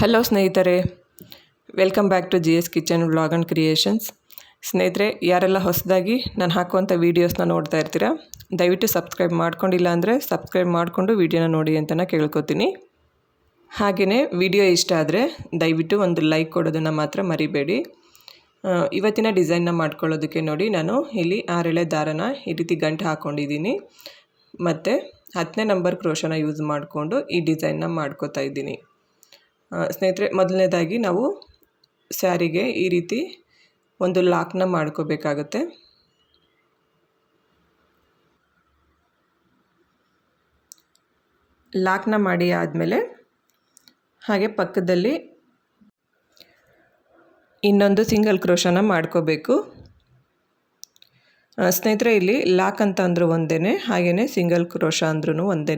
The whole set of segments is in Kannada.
ಹಲೋ ಸ್ನೇಹಿತರೆ. Welcome back to G S kitchen vlog and creations ಸ್ನೇಹಿತರೆ, ಯಾರೆಲ್ಲ ಹೊಸದಾಗಿ ನಾನು ಹಾಕುವಂಥ ವೀಡಿಯೋಸ್ನ ನೋಡ್ತಾ ಇರ್ತೀರಾ, ದಯವಿಟ್ಟು ಸಬ್ಸ್ಕ್ರೈಬ್ ಮಾಡ್ಕೊಂಡಿಲ್ಲ ಅಂದರೆ ಸಬ್ಸ್ಕ್ರೈಬ್ ಮಾಡಿಕೊಂಡು ವೀಡಿಯೋನ ನೋಡಿ ಅಂತ ನಾನು ಕೇಳ್ಕೊತೀನಿ. ಹಾಗೆಯೇ ವಿಡಿಯೋ ಇಷ್ಟ ಆದರೆ ದಯವಿಟ್ಟು ಒಂದು ಲೈಕ್ ಕೊಡೋದನ್ನು ಮಾತ್ರ ಮರಿಬೇಡಿ. ಇವತ್ತಿನ ಡಿಸೈನ್ನ ಮಾಡ್ಕೊಳ್ಳೋದಕ್ಕೆ ನೋಡಿ ನಾನು ಇಲ್ಲಿ ಆರೆಳೆ ದಾರನ ಈ ರೀತಿ ಗಂಟು ಹಾಕ್ಕೊಂಡಿದ್ದೀನಿ ಮತ್ತು ಹತ್ತನೇ ನಂಬರ್ ಕ್ರೋಶನ ಯೂಸ್ ಮಾಡಿಕೊಂಡು ಈ ಡಿಸೈನ್ನ ಮಾಡ್ಕೋತಾ ಇದ್ದೀನಿ. ಸ್ನೇಹಿತರೆ, ಮೊದಲನೇದಾಗಿ ನಾವು ಸ್ಯಾರಿಗೆ ಈ ರೀತಿ ಒಂದು ಲಾಕ್ನ ಮಾಡ್ಕೋಬೇಕಾಗತ್ತೆ. ಲಾಕ್ನ ಮಾಡಿ ಆದಮೇಲೆ ಹಾಗೆ ಪಕ್ಕದಲ್ಲಿ ಇನ್ನೊಂದು ಸಿಂಗಲ್ ಕ್ರೋಶನ ಮಾಡ್ಕೋಬೇಕು. ಸ್ನೇಹಿತರೆ, ಇಲ್ಲಿ ಲಾಕ್ ಅಂತ ಅಂದರೂ ಒಂದೇ ಹಾಗೆಯೇ ಸಿಂಗಲ್ ಕ್ರೋಶ ಅಂದ್ರೂ ಒಂದೇ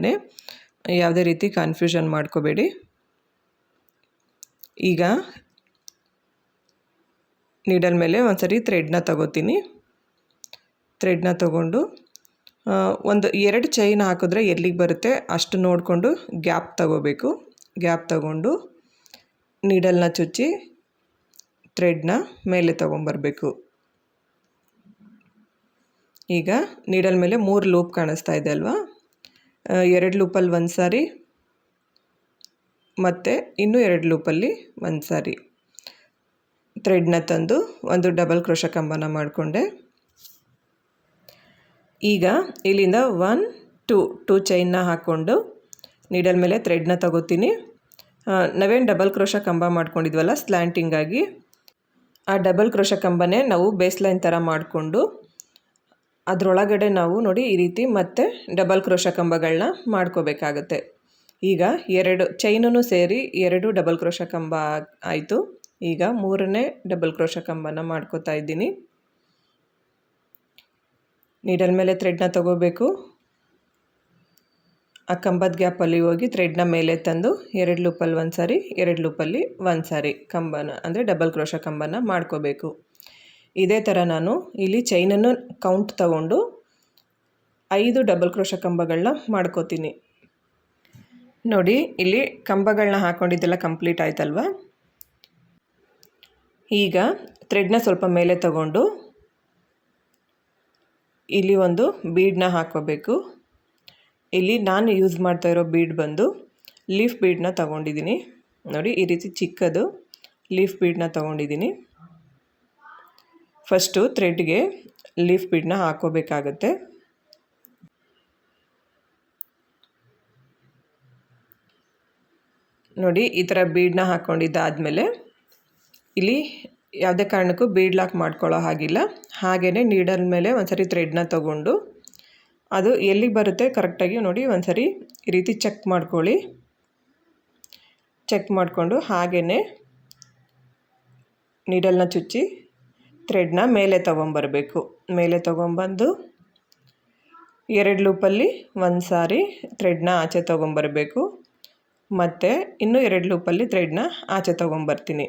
ಯಾವುದೇ ರೀತಿ ಕನ್ಫ್ಯೂಷನ್ ಮಾಡ್ಕೋಬೇಡಿ. ಈಗ ನೀಡಲ್ ಮೇಲೆ ಒಂದ್ಸರಿ ಥ್ರೆಡ್ನ ತಗೋತೀನಿ. ಥ್ರೆಡ್ನ ತಗೊಂಡು ಒಂದು ಎರಡು ಚೈನ್ ಹಾಕಿದ್ರೆ ಎಲ್ಲಿಗೆ ಬರುತ್ತೆ ಅಷ್ಟು ನೋಡಿಕೊಂಡು ಗ್ಯಾಪ್ ತಗೋಬೇಕು. ಗ್ಯಾಪ್ ತಗೊಂಡು ನೀಡಲ್ನ ಚುಚ್ಚಿ ಥ್ರೆಡ್ನ ಮೇಲೆ ತೊಗೊಂಬರ್ಬೇಕು. ಈಗ ನೀಡಲ್ ಮೇಲೆ ಮೂರು ಲೂಪ್ ಕಾಣಿಸ್ತಾ ಇದೆ ಅಲ್ವಾ? ಎರಡು ಲೂಪಲ್ಲಿ ಒಂದು ಸಾರಿ ಮತ್ತು ಇನ್ನೂ ಎರಡು ಲೂಪಲ್ಲಿ ಒಂದು ಸಾರಿ. ಥ್ರೆಡ್ನ ತಂದು ಒಂದು ಡಬಲ್ ಕ್ರೋಶ ಕಂಬನ ಮಾಡಿಕೊಂಡೆ. ಈಗ ಇಲ್ಲಿಂದ ಒನ್, ಟು, ಟೂ ಚೈನ್ನ ಹಾಕ್ಕೊಂಡು ನೀಡಲ್ ಮೇಲೆ ಥ್ರೆಡ್ನ ತಗೋತೀನಿ. ನಾವೇನು ಡಬಲ್ ಕ್ರೋಶ ಕಂಬ ಮಾಡ್ಕೊಂಡಿದ್ವಲ್ಲ ಸ್ಲ್ಯಾಂಟಿಂಗಾಗಿ ಆ ಡಬಲ್ ಕ್ರೋಶ ಕಂಬನೇ ನಾವು ಬೇಸ್ ಲೈನ್ ಥರ ಮಾಡಿಕೊಂಡು ಅದರೊಳಗಡೆ ನಾವು ನೋಡಿ ಈ ರೀತಿ ಮತ್ತೆ ಡಬಲ್ ಕ್ರೋಶ ಕಂಬಗಳನ್ನ ಮಾಡ್ಕೋಬೇಕಾಗತ್ತೆ. ಈಗ ಎರಡು ಚೈನೂ ಸೇರಿ ಎರಡು ಡಬಲ್ ಕ್ರೋಶ ಕಂಬ ಆಯಿತು. ಈಗ ಮೂರನೇ ಡಬಲ್ ಕ್ರೋಶ ಕಂಬನ ಮಾಡ್ಕೋತಾ ಇದ್ದೀನಿ. ನೀಡಲ್ ಮೇಲೆ ಥ್ರೆಡ್ನ ತಗೋಬೇಕು. ಆ ಕಂಬದ ಗ್ಯಾಪಲ್ಲಿ ಹೋಗಿ ಥ್ರೆಡ್ನ ಮೇಲೆ ತಂದು ಎರಡು ಲೂಪಲ್ಲಿ ಒಂದು ಸಾರಿ, ಎರಡು ಲೂಪಲ್ಲಿ ಒಂದು ಸಾರಿ ಕಂಬನ, ಅಂದರೆ ಡಬಲ್ ಕ್ರೋಶ ಕಂಬನ ಮಾಡ್ಕೋಬೇಕು. ಇದೇ ಥರ ನಾನು ಇಲ್ಲಿ ಚೈನನ್ನು ಕೌಂಟ್ ತಗೊಂಡು ಐದು ಡಬಲ್ ಕ್ರೋಶ ಕಂಬಗಳನ್ನ ಮಾಡ್ಕೋತೀನಿ. ನೋಡಿ, ಇಲ್ಲಿ ಕಂಬಗಳನ್ನ ಹಾಕೊಂಡಿದ್ದೆಲ್ಲ ಕಂಪ್ಲೀಟ್ ಆಯ್ತಲ್ವ? ಈಗ ಥ್ರೆಡ್ನ ಸ್ವಲ್ಪ ಮೇಲೆ ತಗೊಂಡು ಇಲ್ಲಿ ಒಂದು ಬೀಡನ್ನ ಹಾಕೋಬೇಕು ಇಲ್ಲಿ ನಾನು ಯೂಸ್ ಮಾಡ್ತಾ ಇರೋ ಬೀಡ್ ಬಂದು ಲೀಫ್ ಬೀಡನ್ನ ತಗೊಂಡಿದ್ದೀನಿ. ನೋಡಿ, ಈ ರೀತಿ ಚಿಕ್ಕದು ಲೀಫ್ ಬೀಡನ್ನ ತಗೊಂಡಿದ್ದೀನಿ. ಫಸ್ಟು ಥ್ರೆಡ್ಗೆ ಲೀಫ್ ಬೀಡನ್ನ ಹಾಕೋಬೇಕಾಗತ್ತೆ ನೋಡಿ, ಈ ಥರ ಬೀಡನ್ನ ಹಾಕ್ಕೊಂಡಿದ್ದಾದಮೇಲೆ ಇಲ್ಲಿ ಯಾವುದೇ ಕಾರಣಕ್ಕೂ ಬೀಡ್ ಲಾಕ್ ಮಾಡ್ಕೊಳ್ಳೋ ಹಾಗಿಲ್ಲ. ಹಾಗೆಯೇ ನೀಡಲ್ ಮೇಲೆ ಒಂದ್ಸರಿ ಥ್ರೆಡ್ನ ತಗೊಂಡು ಅದು ಎಲ್ಲಿಗೆ ಬರುತ್ತೆ ಕರೆಕ್ಟಾಗಿ ನೋಡಿ ಒಂದ್ಸರಿ ಈ ರೀತಿ ಚೆಕ್ ಮಾಡ್ಕೊಳ್ಳಿ. ಚೆಕ್ ಮಾಡಿಕೊಂಡು ಹಾಗೆಯೇ ನೀಡಲ್ನ ಚುಚ್ಚಿ ಥ್ರೆಡ್ನ ಮೇಲೆ ತೊಗೊಂಬರಬೇಕು. ಮೇಲೆ ತೊಗೊಂಬಂದು ಎರಡು ಲೂಪಲ್ಲಿ ಒಂದು ಸಾರಿ ಥ್ರೆಡ್ನ ಆಚೆ ತೊಗೊಂಬರ್ಬೇಕು. ಮತ್ತು ಇನ್ನೂ ಎರಡು ಲೂಪಲ್ಲಿ ಥ್ರೆಡ್ನ ಆಚೆ ತೊಗೊಂಬರ್ತೀನಿ.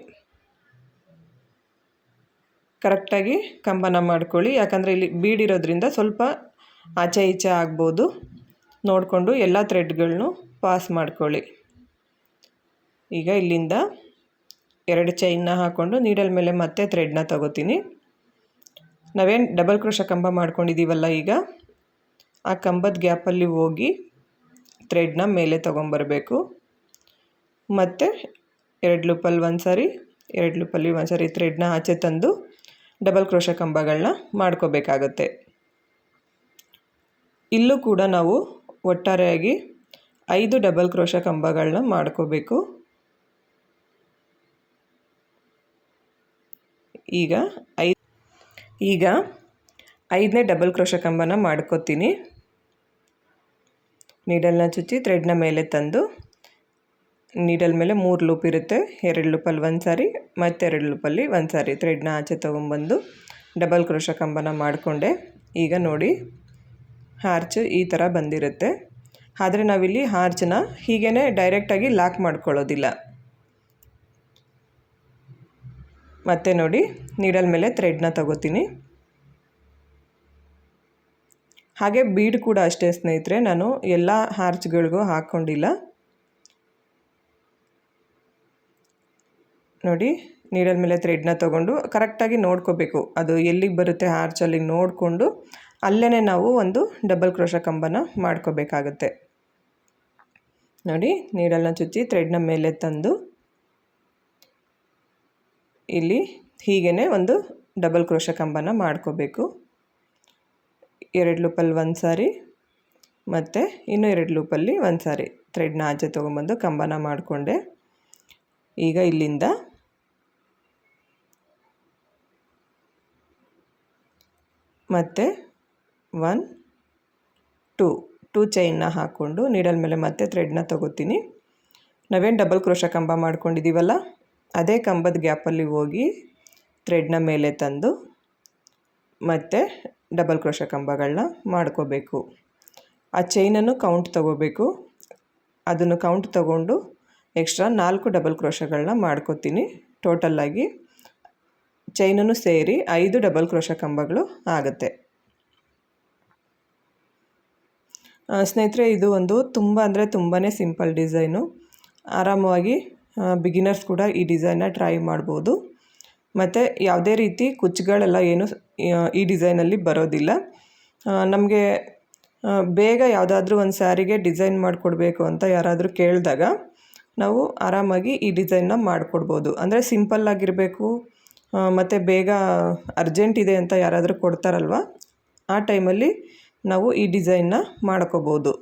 ಕರೆಕ್ಟಾಗಿ ಕಂಬನ ಮಾಡ್ಕೊಳ್ಳಿ. ಯಾಕಂದರೆ ಇಲ್ಲಿ ಬೀಡಿರೋದ್ರಿಂದ ಸ್ವಲ್ಪ ಆಚೆ ಈಚೆ ಆಗ್ಬೋದು. ನೋಡಿಕೊಂಡು ಎಲ್ಲ ಥ್ರೆಡ್ಗಳನ್ನೂ ಪಾಸ್ ಮಾಡ್ಕೊಳ್ಳಿ. ಈಗ ಇಲ್ಲಿಂದ ಎರಡು ಚೈನ್ನ ಹಾಕ್ಕೊಂಡು ನೀಡಲ್ ಮೇಲೆ ಮತ್ತೆ ಥ್ರೆಡ್ನ ತಗೋತೀನಿ. ನಾವೇನು ಡಬಲ್ ಕ್ರೋಶ ಕಂಬ ಮಾಡ್ಕೊಂಡಿದ್ದೀವಲ್ಲ ಈಗ, ಆ ಕಂಬದ ಗ್ಯಾಪಲ್ಲಿ ಹೋಗಿ ಥ್ರೆಡ್ನ ಮೇಲೆ ತೊಗೊಂಬರ್ಬೇಕು. ಮತ್ತು ಎರಡು ಲೂಪಲ್ಲಿ ಒಂದು ಸಾರಿ, ಎರಡು ಲೂಪಲ್ಲಿ ಒಂದು ಸಾರಿ ಥ್ರೆಡ್ನ ಆಚೆ ತಂದು ಡಬಲ್ ಕ್ರೋಶ ಕಂಬಗಳನ್ನ ಮಾಡ್ಕೋಬೇಕಾಗತ್ತೆ. ಇಲ್ಲೂ ಕೂಡ ನಾವು ಒಟ್ಟಾರೆಯಾಗಿ ಐದು ಡಬಲ್ ಕ್ರೋಶ ಕಂಬಗಳನ್ನ ಮಾಡ್ಕೋಬೇಕು. ಈಗ ಐ, ಈಗ ಐದನೇ ಡಬಲ್ ಕ್ರೋಶ ಕಂಬನ ಮಾಡ್ಕೋತೀನಿ. ನೀಡಲ್ನ ಚುಚ್ಚಿ ಥ್ರೆಡ್ನ ಮೇಲೆ ತಂದು ನೀಡಲ್ ಮೇಲೆ ಮೂರು ಲೂಪ್ ಇರುತ್ತೆ. ಎರಡು ಲೂಪಲ್ಲಿ ಒಂದು ಸಾರಿ, ಮತ್ತೆರಡು ಲೂಪಲ್ಲಿ ಒಂದು ಸಾರಿ. ಥ್ರೆಡ್ನ ಆಚೆ ತೊಗೊಂಬಂದು ಡಬಲ್ ಕ್ರೋಶ ಕಂಬನ ಮಾಡಿಕೊಂಡೆ. ಈಗ ನೋಡಿ ಹಾರ್ಚ್ ಈ ಥರ ಬಂದಿರುತ್ತೆ. ಆದರೆ ನಾವಿಲ್ಲಿ ಹಾರ್ಚನ್ನ ಹೀಗೇ ಡೈರೆಕ್ಟಾಗಿ ಲಾಕ್ ಮಾಡ್ಕೊಳ್ಳೋದಿಲ್ಲ. ಮತ್ತೆ ನೋಡಿ ನೀಡಲ್ ಮೇಲೆ ಥ್ರೆಡ್ನ ತಗೋತೀನಿ. ಹಾಗೆ ಬೀಡ್ ಕೂಡ ಅಷ್ಟೇ ಸ್ನೇಹಿತರೆ, ನಾನು ಎಲ್ಲ ಹಾರ್ಚ್ಗಳಿಗೂ ಹಾಕ್ಕೊಂಡಿಲ್ಲ ನೋಡಿ ನೀಡಲ್ ಮೇಲೆ ಥ್ರೆಡ್ನ ತೊಗೊಂಡು ಕರೆಕ್ಟಾಗಿ ನೋಡ್ಕೋಬೇಕು. ಅದು ಎಲ್ಲಿಗೆ ಬರುತ್ತೆ ಹಾರ್ಚ್ ಅಲ್ಲಿಗೆ ನೋಡಿಕೊಂಡು ಅಲ್ಲೇ ನಾವು ಒಂದು ಡಬಲ್ ಕ್ರೋಶ ಕಂಬನ ಮಾಡ್ಕೋಬೇಕಾಗುತ್ತೆ. ನೋಡಿ ನೀಡಲ್ನ ಚುಚ್ಚಿ ಥ್ರೆಡ್ನ ಮೇಲೆ ತಂದು ಇಲ್ಲಿ ಹೀಗೇ ಒಂದು ಡಬಲ್ ಕ್ರೋಶ ಕಂಬನ ಮಾಡ್ಕೋಬೇಕು. ಎರಡು ಲೂಪಲ್ಲಿ ಒಂದು ಸಾರಿ ಮತ್ತು ಇನ್ನೂ ಎರಡು ಲೂಪಲ್ಲಿ ಒಂದು ಸಾರಿ ಥ್ರೆಡ್ನ ಆಚೆ ತೊಗೊಂಬಂದು ಕಂಬನ ಮಾಡಿಕೊಂಡೆ. ಈಗ ಇಲ್ಲಿಂದ ಮತ್ತು ಒನ್, ಟೂ ಟೂ ಚೈನ್ನ ಹಾಕ್ಕೊಂಡು ನೀಡಲ್ ಮೇಲೆ ಮತ್ತೆ ಥ್ರೆಡ್ನ ತಗೋತೀನಿ. ನಾವೇನು ಡಬಲ್ ಕ್ರೋಶ ಕಂಬ ಮಾಡ್ಕೊಂಡಿದ್ದೀವಲ್ಲ ಅದೇ ಕಂಬದ ಗ್ಯಾಪಲ್ಲಿ ಹೋಗಿ ಥ್ರೆಡ್ನ ಮೇಲೆ ತಂದು ಮತ್ತೆ ಡಬಲ್ ಕ್ರೋಶ ಕಂಬಗಳನ್ನ ಮಾಡ್ಕೋಬೇಕು. ಆ ಚೈನನ್ನು ಕೌಂಟ್ ತಗೋಬೇಕು. ಅದನ್ನು ಕೌಂಟ್ ತಗೊಂಡು ಎಕ್ಸ್ಟ್ರಾ ನಾಲ್ಕು ಡಬಲ್ ಕ್ರೋಶಗಳನ್ನ ಮಾಡ್ಕೋತೀನಿ. ಟೋಟಲ್ಲಾಗಿ ಚೈನನ್ನು ಸೇರಿ ಐದು ಡಬಲ್ ಕ್ರೋಶ ಕಂಬಗಳು ಆಗುತ್ತೆ. ಸ್ನೇಹಿತರೆ, ಇದು ಒಂದು ತುಂಬ ಅಂದರೆ ತುಂಬಾ ಸಿಂಪಲ್ ಡಿಸೈನು ಆರಾಮವಾಗಿ ಬಿಗಿನರ್ಸ್ ಕೂಡ ಈ ಡಿಸೈನ್ನ ಟ್ರೈ ಮಾಡ್ಬೋದು. ಮತ್ತು ಯಾವುದೇ ರೀತಿ ಕುಚ್ಚುಗಳೆಲ್ಲ ಏನು ಈ ಡಿಸೈನಲ್ಲಿ ಬರೋದಿಲ್ಲ. ನಮಗೆ ಬೇಗ ಯಾವುದಾದ್ರೂ ಒಂದು ಸ್ಯಾರಿಗೆ ಡಿಸೈನ್ ಮಾಡಿಕೊಡ್ಬೇಕು ಅಂತ ಯಾರಾದರೂ ಕೇಳಿದಾಗ ನಾವು ಆರಾಮಾಗಿ ಈ ಡಿಸೈನ್ನ ಮಾಡಿಕೊಡ್ಬೋದು. ಅಂದರೆ ಸಿಂಪಲ್ಲಾಗಿರಬೇಕು ಮತ್ತು ಬೇಗ ಅರ್ಜೆಂಟ್ ಇದೆ ಅಂತ ಯಾರಾದರೂ ಕೊಡ್ತಾರಲ್ವ? ಆ ಟೈಮಲ್ಲಿ ನಾವು ಈ ಡಿಸೈನ್ನ ಮಾಡ್ಕೋಬೋದು.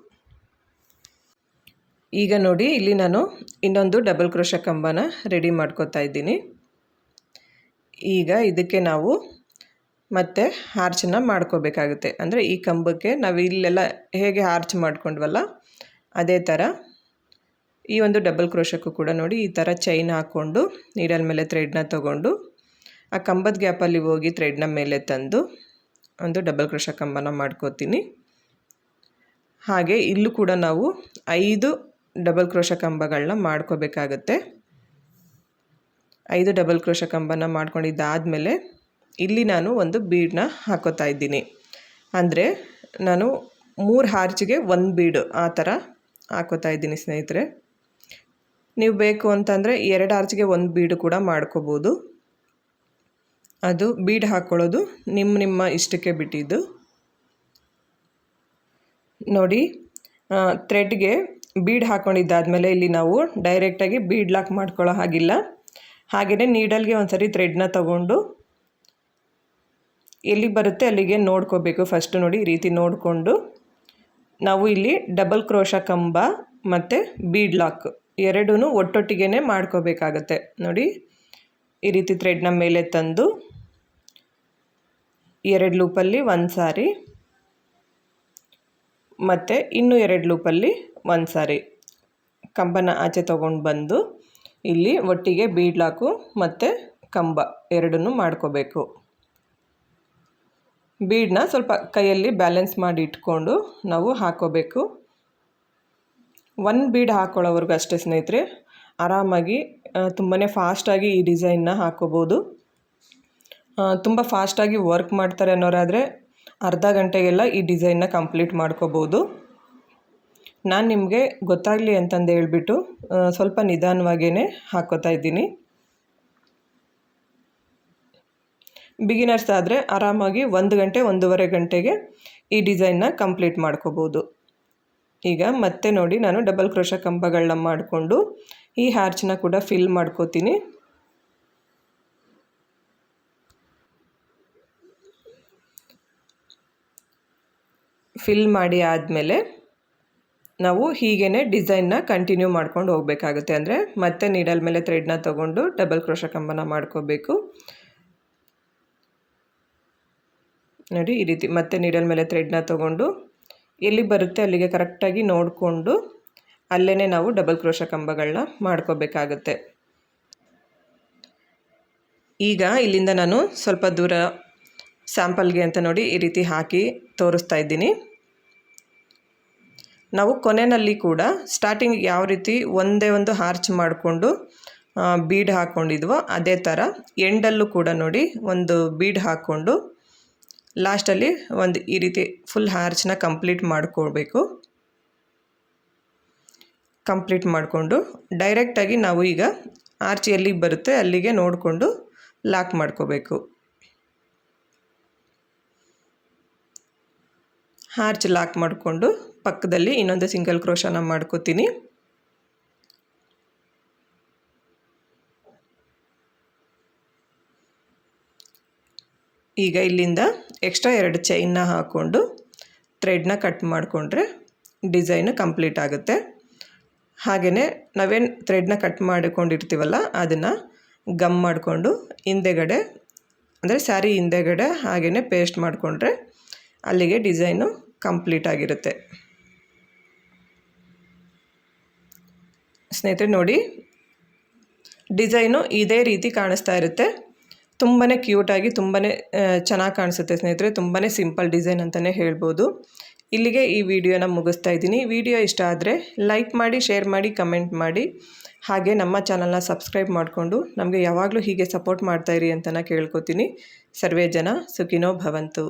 ಈಗ ನೋಡಿ, ಇಲ್ಲಿ ನಾನು ಇನ್ನೊಂದು ಡಬಲ್ ಕ್ರೋಶ ಕಂಬನ ರೆಡಿ ಮಾಡ್ಕೋತಾ ಇದ್ದೀನಿ. ಈಗ ಇದಕ್ಕೆ ನಾವು ಮತ್ತೆ ಹಾರ್ಚನ್ನ ಮಾಡ್ಕೋಬೇಕಾಗುತ್ತೆ. ಅಂದರೆ ಈ ಕಂಬಕ್ಕೆ ನಾವು ಇಲ್ಲೆಲ್ಲ ಹೇಗೆ ಹಾರ್ಚ್ ಮಾಡ್ಕೊಂಡ್ವಲ್ಲ, ಅದೇ ಥರ ಈ ಒಂದು ಡಬಲ್ ಕ್ರೋಶಕ್ಕೂ ಕೂಡ ನೋಡಿ ಈ ಥರ ಚೈನ್ ಹಾಕ್ಕೊಂಡು, ನೀಡಲ್ ಮೇಲೆ ಥ್ರೆಡ್ನ ತೊಗೊಂಡು ಆ ಕಂಬದ ಗ್ಯಾಪಲ್ಲಿ ಹೋಗಿ ಥ್ರೆಡ್ನ ಮೇಲೆ ತಂದು ಒಂದು ಡಬಲ್ ಕ್ರೋಶ ಕಂಬನ ಮಾಡ್ಕೋತೀನಿ. ಹಾಗೆ ಇಲ್ಲೂ ಕೂಡ ನಾವು ಐದು ಡಬಲ್ ಕ್ರೋಶ ಕಂಬಗಳನ್ನ ಮಾಡ್ಕೋಬೇಕಾಗತ್ತೆ. ಐದು ಡಬಲ್ ಕ್ರೋಶ ಕಂಬನ ಮಾಡ್ಕೊಂಡಿದ್ದಾದಮೇಲೆ ಇಲ್ಲಿ ನಾನು ಒಂದು ಬೀಡನ್ನ ಹಾಕೋತಾ ಇದ್ದೀನಿ. ಅಂದರೆ ನಾನು ಮೂರು ಹಾರ್ಚಿಗೆ ಒಂದು ಬೀಡು ಆ ಥರ ಹಾಕೋತಾ ಇದ್ದೀನಿ ಸ್ನೇಹಿತರೆ. ನೀವು ಬೇಕು ಅಂತಂದರೆ ಎರಡು ಆರ್ಚ್ಗೆ ಒಂದು ಬೀಡು ಕೂಡ ಮಾಡ್ಕೋಬೋದು. ಅದು ಬೀಡ್ ಹಾಕ್ಕೊಳ್ಳೋದು ನಿಮ್ಮ ನಿಮ್ಮ ಇಷ್ಟಕ್ಕೆ ಬಿಟ್ಟಿದ್ದು. ನೋಡಿ ಥ್ರೆಡ್ಗೆ ಬೀಡ್ ಹಾಕ್ಕೊಂಡಿದ್ದಾದಮೇಲೆ ಇಲ್ಲಿ ನಾವು ಡೈರೆಕ್ಟಾಗಿ ಬೀಡ್ ಲಾಕ್ ಮಾಡ್ಕೊಳ್ಳೋ ಹಾಗಿಲ್ಲ. ಹಾಗೆಯೇ ನೀಡಲ್ಗೆ ಒಂದು ಸರಿ ಥ್ರೆಡ್ನ ತಗೊಂಡು ಎಲ್ಲಿ ಬರುತ್ತೆ ಅಲ್ಲಿಗೆ ನೋಡ್ಕೋಬೇಕು. ಫಸ್ಟು ನೋಡಿ ಈ ರೀತಿ ನೋಡಿಕೊಂಡು. ನಾವು ಇಲ್ಲಿ ಡಬಲ್ ಕ್ರೋಶ ಕಂಬ ಮತ್ತು ಬೀಡ್ ಲಾಕ್ ಎರಡೂ ಒಟ್ಟೊಟ್ಟಿಗೆ ಮಾಡ್ಕೋಬೇಕಾಗತ್ತೆ. ನೋಡಿ, ಈ ರೀತಿ ಥ್ರೆಡ್ನ ಮೇಲೆ ತಂದು ಎರಡು ಲೂಪಲ್ಲಿ ಒಂದು ಸಾರಿ ಮತ್ತು ಇನ್ನೂ ಎರಡು ಲೂಪಲ್ಲಿ ಒಂದು ಸಾರಿ. ಕಂಬನ ಆಚೆ ತೊಗೊಂಡು ಬಂದು ಇಲ್ಲಿ ಒಟ್ಟಿಗೆ ಬೀಡ್ಲಾಕು ಮತ್ತು ಕಂಬ ಎರಡನ್ನೂ ಮಾಡ್ಕೋಬೇಕು. ಬೀಡನ್ನ ಸ್ವಲ್ಪ ಕೈಯಲ್ಲಿ ಬ್ಯಾಲೆನ್ಸ್ ಮಾಡಿ ಇಟ್ಕೊಂಡು ನಾವು ಹಾಕೋಬೇಕು. ಒಂದು ಬೀಡ್ ಹಾಕ್ಕೊಳ್ಳೋವರೆಗೂ ಅಷ್ಟೇ ಸ್ನೇಹಿತರೆ, ಆರಾಮಾಗಿ ತುಂಬಾ ಫಾಸ್ಟಾಗಿ ಈ ಡಿಸೈನ್ನ ಹಾಕೋಬೋದು. ತುಂಬ ಫಾಸ್ಟಾಗಿ ವರ್ಕ್ ಮಾಡ್ತಾರೆ ಅನ್ನೋರಾದರೆ ಅರ್ಧ ಗಂಟೆಗೆಲ್ಲ ಈ ಡಿಸೈನ್ನ ಕಂಪ್ಲೀಟ್ ಮಾಡ್ಕೋಬೋದು. ನಾನು ನಿಮಗೆ ಗೊತ್ತಾಗಲಿ ಅಂತಂದು ಹೇಳ್ಬಿಟ್ಟು ಸ್ವಲ್ಪ ನಿಧಾನವಾಗೇ ಹಾಕೋತಾ ಇದ್ದೀನಿ. ಬಿಗಿನರ್ಸ್ ಆದರೆ ಆರಾಮಾಗಿ ಒಂದು ಗಂಟೆ, ಒಂದೂವರೆ ಗಂಟೆಗೆ ಈ ಡಿಸೈನ್ನ ಕಂಪ್ಲೀಟ್ ಮಾಡ್ಕೋಬೋದು. ಈಗ ಮತ್ತೆ ನೋಡಿ, ನಾನು ಡಬಲ್ ಕ್ರೋಶ ಕಂಬಗಳನ್ನ ಮಾಡಿಕೊಂಡು ಈ ಹ್ಯಾರ್ಚನ್ನ ಕೂಡ ಫಿಲ್ ಮಾಡ್ಕೋತೀನಿ. ಫಿಲ್ ಮಾಡಿ ಆದಮೇಲೆ ನಾವು ಹೀಗೇ ಡಿಸೈನ್ನ ಕಂಟಿನ್ಯೂ ಮಾಡ್ಕೊಂಡು ಹೋಗಬೇಕಾಗುತ್ತೆ. ಅಂದರೆ ಮತ್ತೆ ನೀಡಲ್ ಮೇಲೆ ಥ್ರೆಡ್ನ ತೊಗೊಂಡು ಡಬಲ್ ಕ್ರೋಶ ಕಂಬನ ಮಾಡ್ಕೋಬೇಕು. ನೋಡಿ, ಈ ರೀತಿ ಮತ್ತೆ ನೀಡಲ್ ಮೇಲೆ ಥ್ರೆಡ್ನ ತೊಗೊಂಡು ಎಲ್ಲಿ ಬರುತ್ತೆ ಅಲ್ಲಿಗೆ ಕರೆಕ್ಟಾಗಿ ನೋಡಿಕೊಂಡು ಅಲ್ಲೇ ನಾವು ಡಬಲ್ ಕ್ರೋಶ ಕಂಬಗಳನ್ನ ಮಾಡ್ಕೋಬೇಕಾಗುತ್ತೆ. ಈಗ ಇಲ್ಲಿಂದ ನಾನು ಸ್ವಲ್ಪ ದೂರ ಸ್ಯಾಂಪಲ್ಗೆ ಅಂತ ನೋಡಿ ಈ ರೀತಿ ಹಾಕಿ ತೋರಿಸ್ತಾ ಇದ್ದೀನಿ. ನಾವು ಕೊನೆಯಲ್ಲಿ ಕೂಡ ಸ್ಟಾರ್ಟಿಂಗ್ ಯಾವ ರೀತಿ ಒಂದೇ ಒಂದು ಹಾರ್ಚ್ ಮಾಡಿಕೊಂಡು ಬೀಡ್ ಹಾಕ್ಕೊಂಡಿದ್ವೋ ಅದೇ ಥರ ಎಂಡಲ್ಲೂ ಕೂಡ ನೋಡಿ ಒಂದು ಬೀಡ್ ಹಾಕ್ಕೊಂಡು ಲಾಸ್ಟಲ್ಲಿ ಒಂದು ಈ ರೀತಿ ಫುಲ್ ಹಾರ್ಚ್ನ ಕಂಪ್ಲೀಟ್ ಮಾಡ್ಕೊಳ್ಬೇಕು. ಕಂಪ್ಲೀಟ್ ಮಾಡಿಕೊಂಡು ಡೈರೆಕ್ಟಾಗಿ ನಾವು ಈಗ ಆರ್ಚ್ ಎಲ್ಲಿಗೆ ಬರುತ್ತೆ ಅಲ್ಲಿಗೆ ನೋಡಿಕೊಂಡು ಲಾಕ್ ಮಾಡ್ಕೋಬೇಕು. ಆರ್ಚ್ ಲಾಕ್ ಮಾಡಿಕೊಂಡು ಪಕ್ಕದಲ್ಲಿ ಇನ್ನೊಂದು ಸಿಂಗಲ್ ಕ್ರೋಶನ ಮಾಡ್ಕೋತೀನಿ. ಈಗ ಇಲ್ಲಿಂದ ಎಕ್ಸ್ಟ್ರಾ ಎರಡು ಚೈನ್ನ ಹಾಕ್ಕೊಂಡು ಥ್ರೆಡ್ನ ಕಟ್ ಮಾಡಿಕೊಂಡ್ರೆ ಡಿಸೈನ್ ಕಂಪ್ಲೀಟ್ ಆಗುತ್ತೆ. ಹಾಗೆಯೇ ನಾವೇನು ಥ್ರೆಡ್ನ ಕಟ್ ಮಾಡಿಕೊಂಡಿರ್ತೀವಲ್ಲ, ಅದನ್ನು ಗಮ್ ಮಾಡಿಕೊಂಡು ಹಿಂದೆಗಡೆ, ಅಂದರೆ ಸ್ಯಾರಿ ಹಿಂದೆಗಡೆ ಹಾಗೆಯೇ ಪೇಸ್ಟ್ ಮಾಡಿಕೊಂಡ್ರೆ ಅಲ್ಲಿಗೆ ಡಿಸೈನು ಕಂಪ್ಲೀಟ್ ಆಗಿರುತ್ತೆ. ಸ್ನೇಹಿತರೆ ನೋಡಿ, ಡಿಸೈನು ಇದೇ ರೀತಿ ಕಾಣಿಸ್ತಾ ಇರುತ್ತೆ. ತುಂಬಾ ಕ್ಯೂಟಾಗಿ ತುಂಬಾ ಚೆನ್ನಾಗಿ ಕಾಣಿಸುತ್ತೆ ಸ್ನೇಹಿತರೆ. ತುಂಬಾ ಸಿಂಪಲ್ ಡಿಸೈನ್ ಅಂತಲೇ ಹೇಳ್ಬೋದು. ಇಲ್ಲಿಗೆ ಈ ವಿಡಿಯೋನ ಮುಗಿಸ್ತಾ ಇದ್ದೀನಿ. ವಿಡಿಯೋ ಇಷ್ಟ ಆದರೆ ಲೈಕ್ ಮಾಡಿ, ಶೇರ್ ಮಾಡಿ, ಕಮೆಂಟ್ ಮಾಡಿ. ಹಾಗೆ ನಮ್ಮ ಚಾನಲ್ನ ಸಬ್ಸ್ಕ್ರೈಬ್ ಮಾಡಿಕೊಂಡು ನಮಗೆ ಯಾವಾಗಲೂ ಹೀಗೆ ಸಪೋರ್ಟ್ ಮಾಡ್ತಾಯಿರಿ ಅಂತ ಕೇಳ್ಕೊತೀನಿ. ಸರ್ವೇ ಜನ ಸುಖಿನೋ ಭವಂತು.